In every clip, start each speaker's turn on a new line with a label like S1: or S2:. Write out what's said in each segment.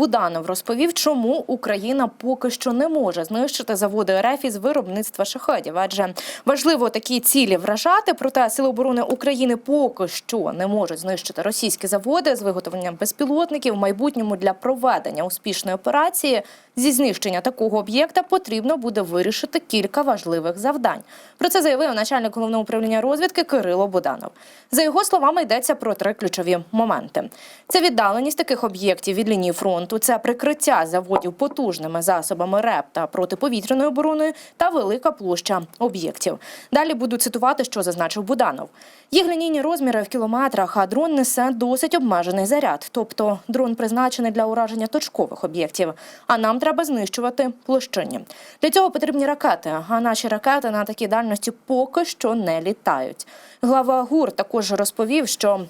S1: Буданов розповів, чому Україна поки що не може знищити заводи РФ із виробництва шахедів. Адже важливо такі цілі вражати. Проте сили оборони України поки що не можуть знищити російські заводи з виготовлення безпілотників. В майбутньому для проведення успішної операції зі знищення такого об'єкта потрібно буде вирішити кілька важливих завдань. Про це заявив начальник головного управління розвідки Кирило Буданов. За його словами, йдеться про три ключові моменти: це віддаленість таких об'єктів від лінії фронту, це прикриття заводів потужними засобами РЕП та протиповітряної оборони та велика площа об'єктів. Далі буду цитувати, що зазначив Буданов. Їх лінійні розміри в кілометрах, а дрон несе досить обмежений заряд, тобто дрон призначений для ураження точкових об'єктів. А нам треба знищувати площинні. Для цього потрібні ракети. А наші ракети на такій дальності поки що не літають. Глава ГУР також розповів, що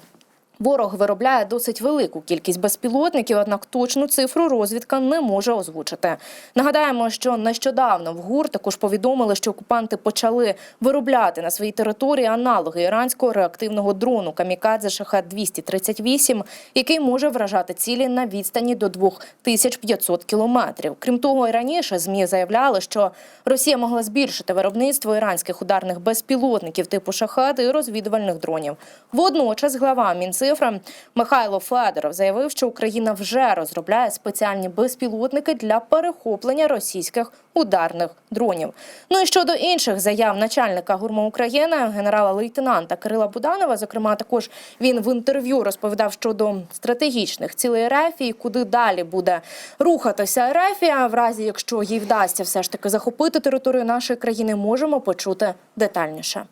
S1: Ворог виробляє досить велику кількість безпілотників, однак точну цифру розвідка не може озвучити. Нагадаємо, що нещодавно в ГУР також повідомили, що окупанти почали виробляти на своїй території аналоги іранського реактивного дрону Камікадзе Шахет 238 який може вражати цілі на відстані до 2500 кілометрів. Крім того, і раніше змі заявляли, що Росія могла збільшити виробництво іранських ударних безпілотників типу шахет і розвідувальних дронів. Водночас глава Мінцифра Михайло Федоров заявив, що Україна вже розробляє спеціальні безпілотники для перехоплення російських ударних дронів. Ну і щодо інших заяв начальника ГУРМО України, генерала-лейтенанта Кирила Буданова, зокрема, також він в інтерв'ю розповідав щодо стратегічних цілей РФ куди далі буде рухатися РФ, в разі, якщо їй вдасться все ж таки захопити територію нашої країни, можемо почути детальніше.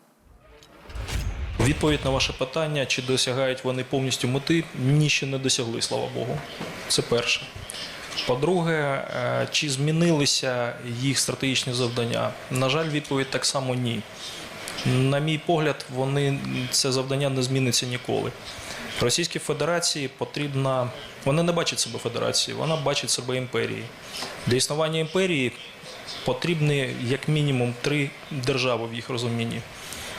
S2: Відповідь на ваше питання, чи досягають вони повністю мети, ні ще не досягли, слава Богу. Це перше. По-друге, е, чи змінилися їх стратегічні завдання? На жаль, відповідь так само ні. На мій погляд, вони це завдання не зміниться ніколи. Російській Федерації потрібна. Вона не бачить себе федерацією, вона бачить себе імперією. Для існування імперії потрібні як мінімум три держави в їх розумінні.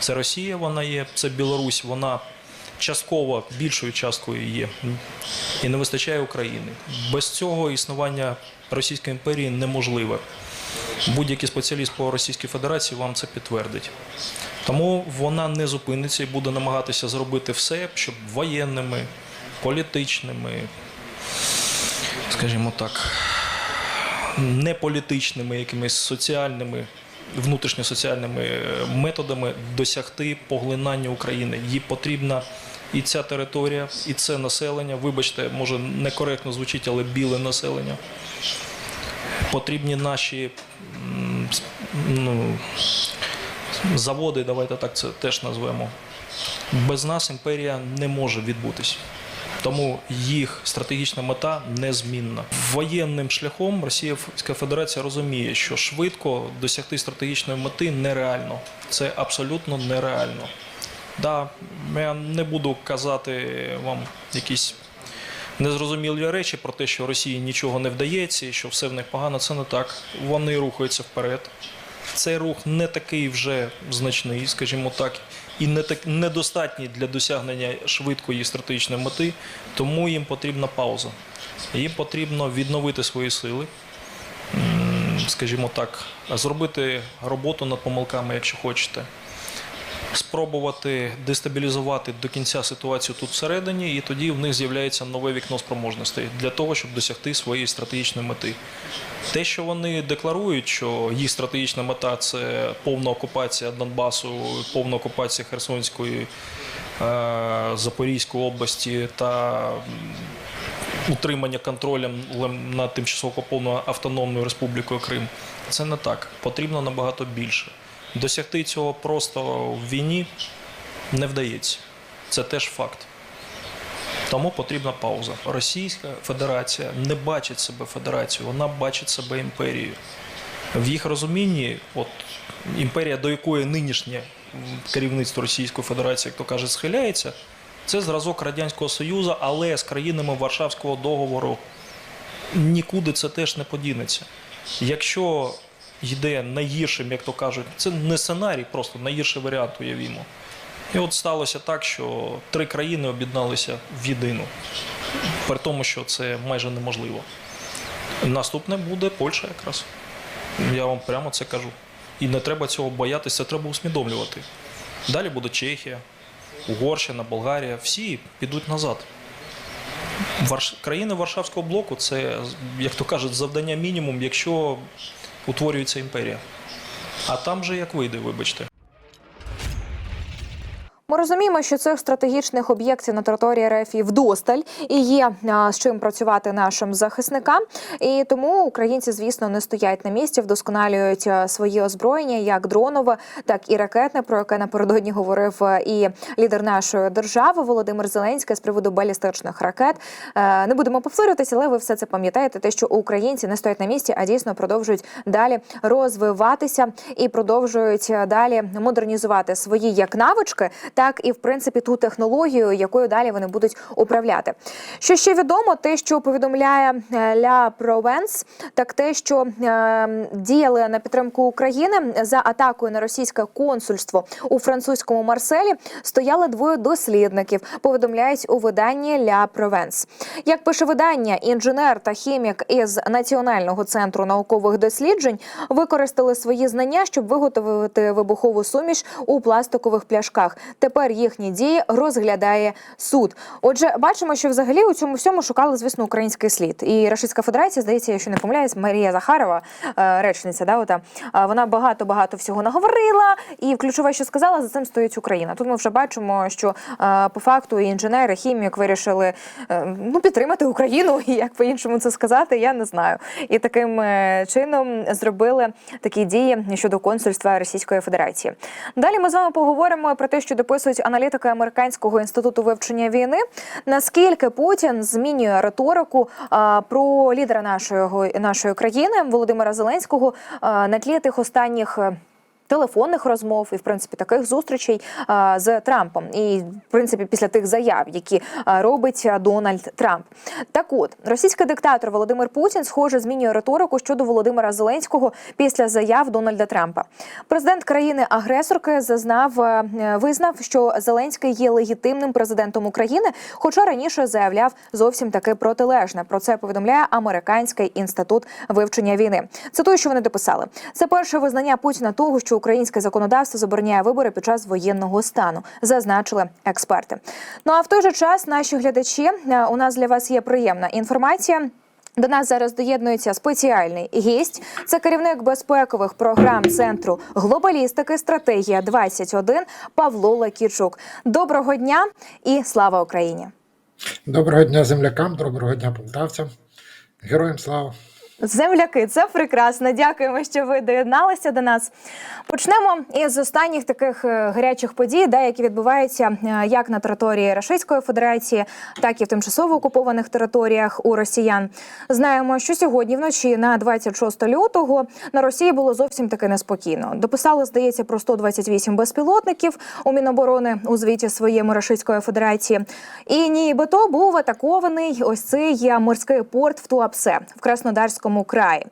S2: Це Росія, вона є, це Білорусь, вона частково більшою часткою є. І не вистачає України. Без цього існування Російської імперії неможливе. Будь-який спеціаліст по Російській Федерації вам це підтвердить. Тому вона не зупиниться і буде намагатися зробити все, щоб воєнними, політичними, скажімо так, неполітичними, якимись соціальними, внутрішньосоціальними е, методами досягти поглинання України. Їй потрібна і ця територія, і це населення. Вибачте, може некоректно звучить, але біле населення. Потрібні наші ну, заводи, давайте так це теж назвемо. Без нас імперія не може відбутись. Тому їх стратегічна мета незмінна. Воєнним шляхом Російська Федерація розуміє, що швидко досягти стратегічної мети нереально. Це абсолютно нереально. Да, я не буду казати вам якісь незрозумілі речі про те, що Росії нічого не вдається що все в них погано. Це не так. Вони рухаються вперед. Цей рух не такий вже значний, скажімо так, і не так недостатній для досягнення швидкої стратегічної мети, тому їм потрібна пауза. Їм потрібно відновити свої сили, скажімо так, зробити роботу над помилками, якщо хочете. Спробувати дестабілізувати до кінця ситуацію тут всередині, і тоді в них з'являється нове вікно спроможностей для того, щоб досягти своєї стратегічної мети. Те, що вони декларують, що їх стратегічна мета це повна окупація Донбасу, повна окупація Херсонської, е, Запорізької області та утримання контролем лем- над тимчасово окупованою автономною республікою Крим. Це не так. Потрібно набагато більше. Досягти цього просто в війні не вдається. Це теж факт. Тому потрібна пауза. Російська Федерація не бачить себе федерацією, вона бачить себе імперією. В їх розумінні, от імперія, до якої нинішнє керівництво Російської Федерації, як то каже, схиляється, це зразок Радянського Союзу, але з країнами Варшавського договору нікуди це теж не подінеться. Якщо йде найгіршим, як то кажуть, це не сценарій, просто найгірший варіант уявімо. І от сталося так, що три країни об'єдналися в єдину, при тому, що це майже неможливо. Наступне буде Польща якраз. Я вам прямо це кажу. І не треба цього боятися, це треба усвідомлювати. Далі буде Чехія, Угорщина, Болгарія. Всі підуть назад. Варш... Країни Варшавського блоку це, як то кажуть, завдання мінімум, якщо утворюється імперія. А там же як вийде, вибачте.
S3: Ми розуміємо, що цих стратегічних об'єктів на території РФ вдосталь і є з чим працювати нашим захисникам. І тому українці, звісно, не стоять на місці, вдосконалюють свої озброєння, як дронове, так і ракетне, про яке напередодні говорив і лідер нашої держави Володимир Зеленський з приводу балістичних ракет. Е, Не будемо повторюватися, але ви все це пам'ятаєте. Те, що українці не стоять на місці, а дійсно продовжують далі розвиватися і продовжують далі модернізувати свої як навички, так і в принципі ту технологію, якою далі вони будуть управляти. Що ще відомо, те, що повідомляє е, Ля Провенс, так те, що е, діяли на підтримку України за атакою на російське консульство у французькому Марселі, стояли двоє дослідників. Повідомляють у виданні Ля Провенс. Як пише видання, інженер та хімік із Національного центру наукових досліджень використали свої знання, щоб виготовити вибухову суміш у пластикових пляшках. Тепер їхні дії розглядає суд. Отже, бачимо, що взагалі у цьому всьому шукали, звісно, український слід. І Російська Федерація, здається, якщо не помиляюсь, Марія Захарова, е, речниця, да, ота, е, вона багато багато всього наговорила, і ключове, що сказала, за цим стоїть Україна. Тут ми вже бачимо, що е, по факту і інженери, хімік вирішили ну, підтримати Україну, і як по-іншому це сказати, я не знаю. І таким чином зробили такі дії щодо консульства Російської Федерації. Далі ми з вами поговоримо про те, що дописують аналітики американського інституту вивчення війни. Наскільки Путін змінює риторику а, про лідера нашої нашої країни Володимира Зеленського а, на тлі тих останніх. Телефонних розмов і в принципі таких зустрічей з Трампом, і в принципі після тих заяв, які робить Дональд Трамп. Так от російський диктатор Володимир Путін схоже змінює риторику щодо Володимира Зеленського після заяв Дональда Трампа. Президент країни-агресорки зазнав е, визнав, що Зеленський є легітимним президентом України, хоча раніше заявляв зовсім таки протилежне. Про це повідомляє американський інститут вивчення війни. Цитую, що вони дописали. Це перше визнання Путіна того, що українське законодавство забороняє вибори під час воєнного стану, зазначили експерти. Ну а в той же час наші глядачі е, у нас для вас є приємна інформація. До нас зараз доєднується спеціальний гість. Це керівник безпекових програм центру глобалістики стратегія 21 Павло Лакічук. Доброго дня і слава Україні!
S4: Доброго дня землякам, доброго дня полтавцям. Героям слава!
S3: Земляки, це прекрасно. Дякуємо, що ви доєдналися до нас. Почнемо із останніх таких е, гарячих подій, де які відбуваються е, як на території Російської Федерації, так і в тимчасово окупованих територіях у росіян. Знаємо, що сьогодні вночі на 26 лютого на Росії було зовсім таки неспокійно. Дописали, здається, про 128 безпілотників у Міноборони у звіті своєму Російської Федерації. І нібито був атакований ось цей морський порт в Туапсе в Краснодарському краї.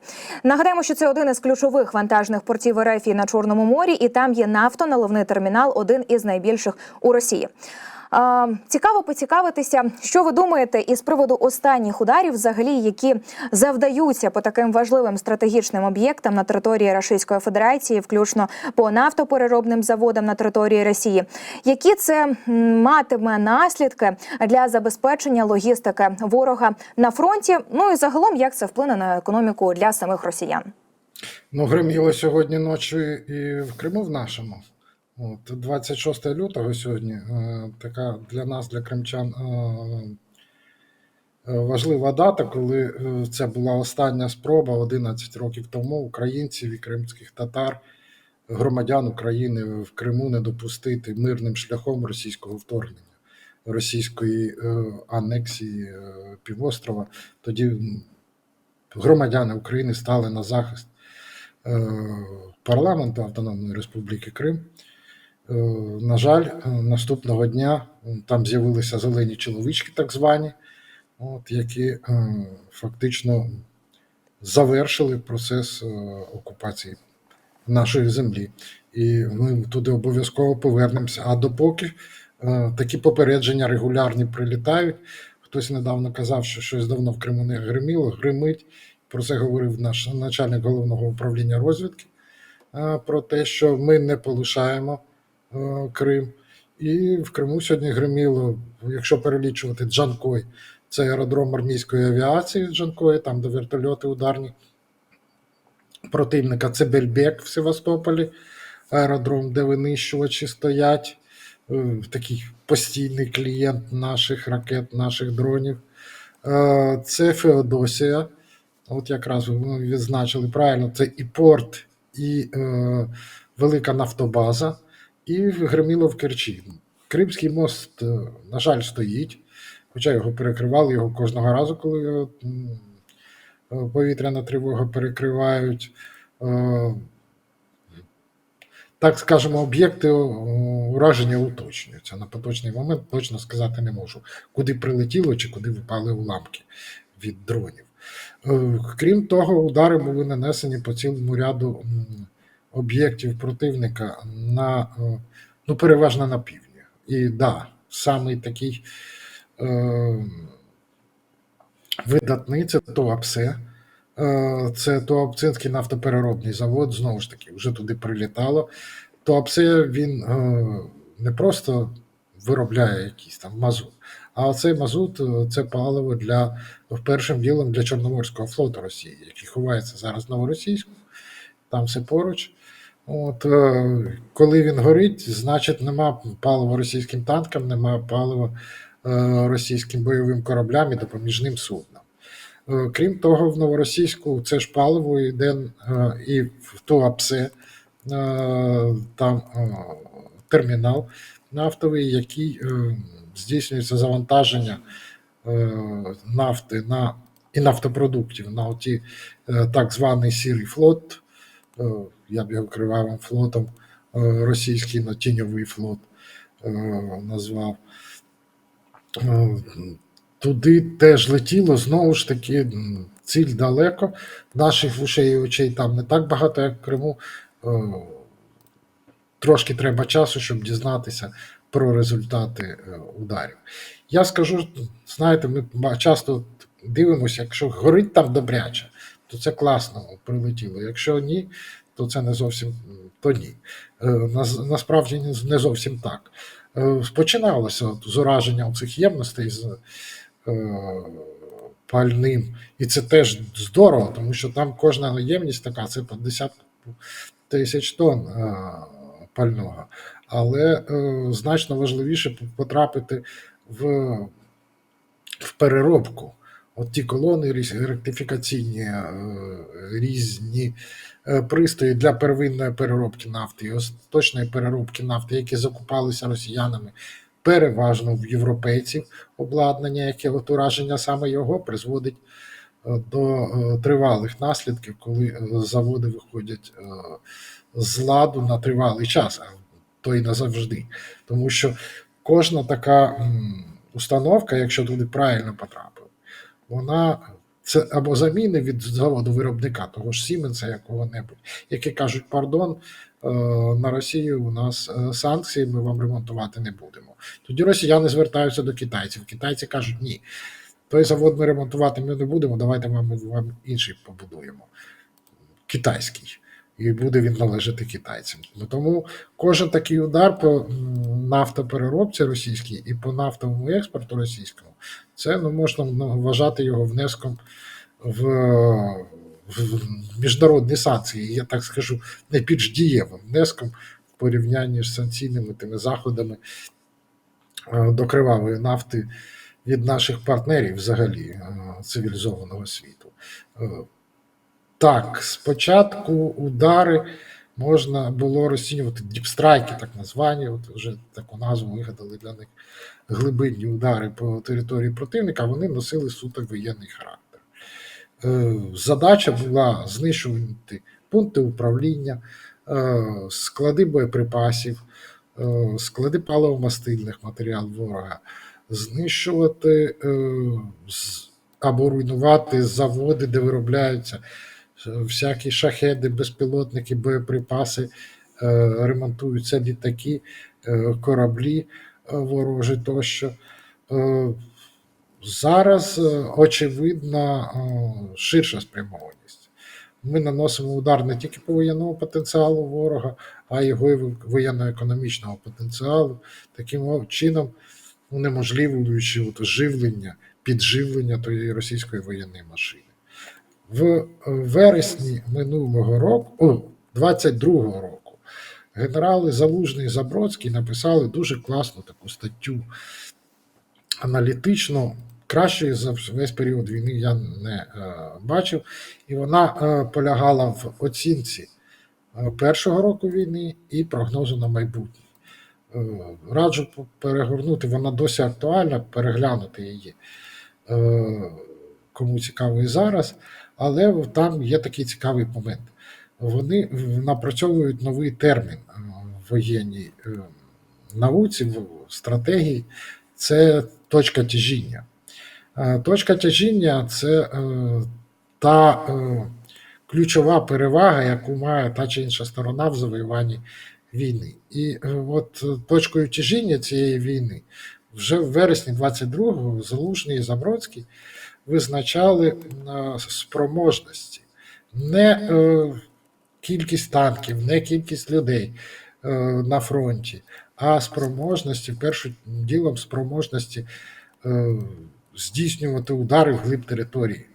S3: Нагадаємо, що це один із ключових вантажних портів РФ на Чорному морі, і там є нафтоналивний термінал, один із найбільших у Росії. Цікаво поцікавитися, що ви думаєте із приводу останніх ударів, взагалі, які завдаються по таким важливим стратегічним об'єктам на території Російської Федерації, включно по нафтопереробним заводам на території Росії. Які це матиме наслідки для забезпечення логістики ворога на фронті? Ну і загалом, як це вплине на економіку для самих росіян?
S4: Ну, гриміло сьогодні ночі і в Криму в нашому. От, 26 лютого сьогодні е, така для нас, для кримчан, е, е, важлива дата, коли це була остання спроба 11 років тому українців і кримських татар, громадян України в Криму не допустити мирним шляхом російського вторгнення, російської анексії півострова. Тоді громадяни України стали на захист парламенту Автономної Республіки Крим. Е, На жаль, е, наступного дня там з'явилися зелені чоловічки, так звані, от, які е, фактично завершили процес окупації нашої землі. І ми туди обов'язково повернемося. А допоки такі попередження регулярні прилітають. Хтось недавно казав, що щось давно в Криму не гриміло, гримить. Про це говорив наш начальник головного управління розвідки. Про те, що ми не полишаємо Крим. І в Криму сьогодні гриміло, якщо перелічувати Джанкой, це аеродром армійської авіації Джанкої, там де вертольоти ударні противника. Це Бельбек в Севастополі, аеродром, де винищувачі стоять. Е, Такий постійний клієнт наших ракет, наших дронів. Е, Це Феодосія. От якраз ви відзначили правильно, це і порт, і е, велика нафтобаза, і гриміло в Керчі. Кримський мост, е, на жаль, стоїть, хоча його перекривали його кожного разу, коли його е, повітряна тривога перекривають. Е, так скажемо, об'єкти ураження уточнюються. На поточний момент точно сказати не можу, куди прилетіло чи куди впали уламки від дронів. Е, Крім того, удари були нанесені по цілому ряду об'єктів противника на е, ну, переважно на півдні. І да, самий такий е, видатний це Туапсе. Е, Це Туапцинський нафтопереробний завод, знову ж таки, вже туди прилітало. Туапсе він е, не просто виробляє якийсь там мазут, а оцей мазут е, це паливо для першим ділом для Чорноморського флоту Росії, який ховається зараз в Новоросійську, там все поруч. От, е, коли він горить, значить нема палива російським танкам, нема палива е, російським бойовим кораблям і допоміжним суднам. Е, Крім того, в Новоросійську це ж паливо йде і в Туапсе, там термінал нафтовий, який здійснюється завантаження нафти на, і нафтопродуктів на оті, так званий сірий флот. Я б його кривавим флотом, е, російський ну, тіньовий флот е, назвав. Е, Туди теж летіло, знову ж таки, ціль далеко. Наших вушей і очей там не так багато, як в Криму. Трошки треба часу, щоб дізнатися про результати ударів. Я скажу, знаєте, ми часто дивимося, якщо горить там добряче, то це класно прилетіло. Якщо ні, то це не зовсім то ні. Е, Насправді не- зовсім так. Е, Починалося з ураження цих ємностей з е, пальним, і це теж здорово, тому що там кожна ємність така, це по десятку тисяч тонн пального. Але значно важливіше потрапити в, в переробку. От ті колони ректифікаційні е, різні е, пристрої для первинної переробки нафти і остаточної переробки нафти, які закупалися росіянами переважно в європейців обладнання, яке от ураження саме його призводить е, до тривалих наслідків, коли заводи виходять з ладу на тривалий час, а то й назавжди. Тому що кожна така установка, якщо туди правильно потрапив, вона це або заміни від заводу виробника, того ж Сіменса якого-небудь, які кажуть, пардон, е, на Росію у нас е, санкції, ми вам ремонтувати не будемо. Тоді росіяни звертаються до китайців. Китайці кажуть, ні, той завод ми ремонтувати ми не будемо, давайте ми вам інший побудуємо. Китайський. І буде він належати китайцям. Ну, Тому кожен такий удар по нафтопереробці російській і по нафтовому експорту російському, це ну, можна вважати його внеском в, в міжнародні санкції. Я так скажу, найбільш дієвим внеском в порівнянні з санкційними тими заходами е, до кривавої нафти від наших партнерів взагалі е, цивілізованого світу. Так, спочатку удари можна було розцінювати діпстрайки, так названі, от вже таку назву вигадали для них глибинні удари по території противника, вони носили суто воєнний характер. Е, Задача була знищувати пункти управління, е, склади боєприпасів, е, склади паливомастильних матеріалів ворога, знищувати або руйнувати заводи, де виробляються всякі шахеди, безпілотники, боєприпаси, е, ремонтуються літаки, е, кораблі е, ворожі тощо. Зараз очевидна ширша спрямованість. Ми наносимо удар не тільки по воєнному потенціалу ворога, а й його воєнно-економічного потенціалу, таким чином унеможливлюючи живлення, підживлення тої російської воєнної машини. В вересні минулого року, о, 22-го року, генерали Залужний і Забродський написали дуже класну таку статтю аналітично. Кращої за весь період війни я не е, бачив, і вона е, полягала в оцінці е, першого року війни і прогнозу на майбутнє. Е, раджу перегорнути, вона досі актуальна, переглянути її, е, кому цікаво і зараз, але там є такий цікавий момент. Вони напрацьовують новий термін е, в воєнній е, науці, в стратегії це точка тяжіння. Е, Точка тяжіння це та ключова перевага, яку має та чи інша сторона в завоюванні війни. І от точкою тяжіння цієї війни вже в вересні 22-го Залужний і Забродський визначали спроможності, не е, кількість танків, не кількість людей е, на фронті, а спроможності, першим ділом спроможності е, здійснювати удари в глиб території.